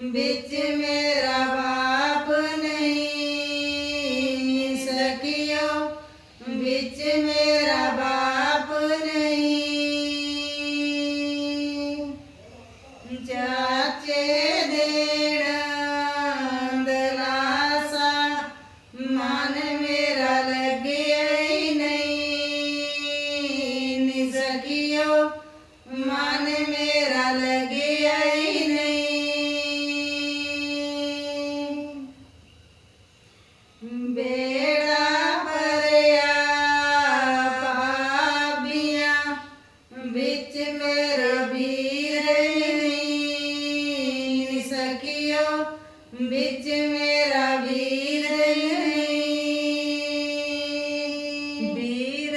Bitti mi? ਵਿੱਚ ਮੇਰਾ ਵੀਰ ਨਹੀਂ। ਵੀਰ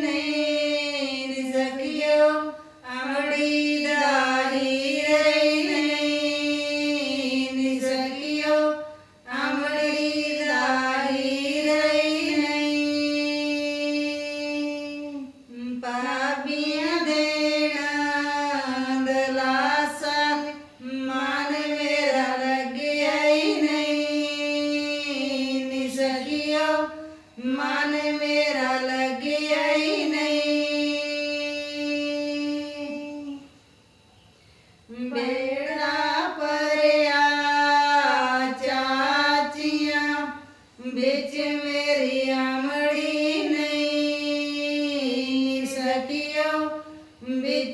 ਨਹੀਂ, ਨਿਸਕਿਓ ਅਮੜੀ ਦਾ ਹੀਰ ਨਹੀਂ। ਨਿਸਕਿਓ ਅਮੜੀ ਦਾ ਹੀਰ ਨਹੀਂ। ਪਾਬੀਆਂ ਦੇਣਾ ਦਲਾਸਾ, ਮਾ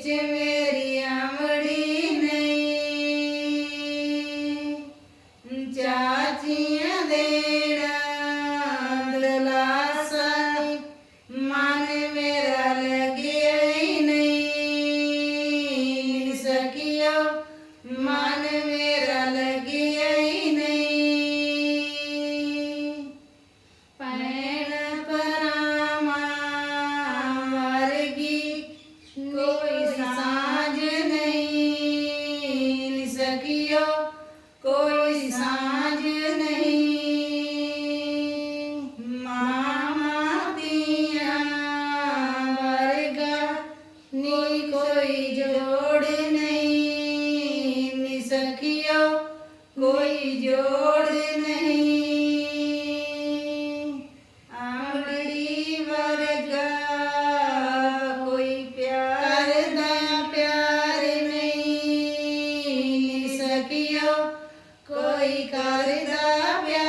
ચમેરી આમળી ਕੋਈ ਜੋੜ ਨਹੀਂ। ਆਂਗੜੀ ਪਿਆਰ ਦਾ ਪਿਆਰ ਨਹੀਂ। ਸਕੀਓ ਕੋਈ ਕਰਦਾ ਪਿਆ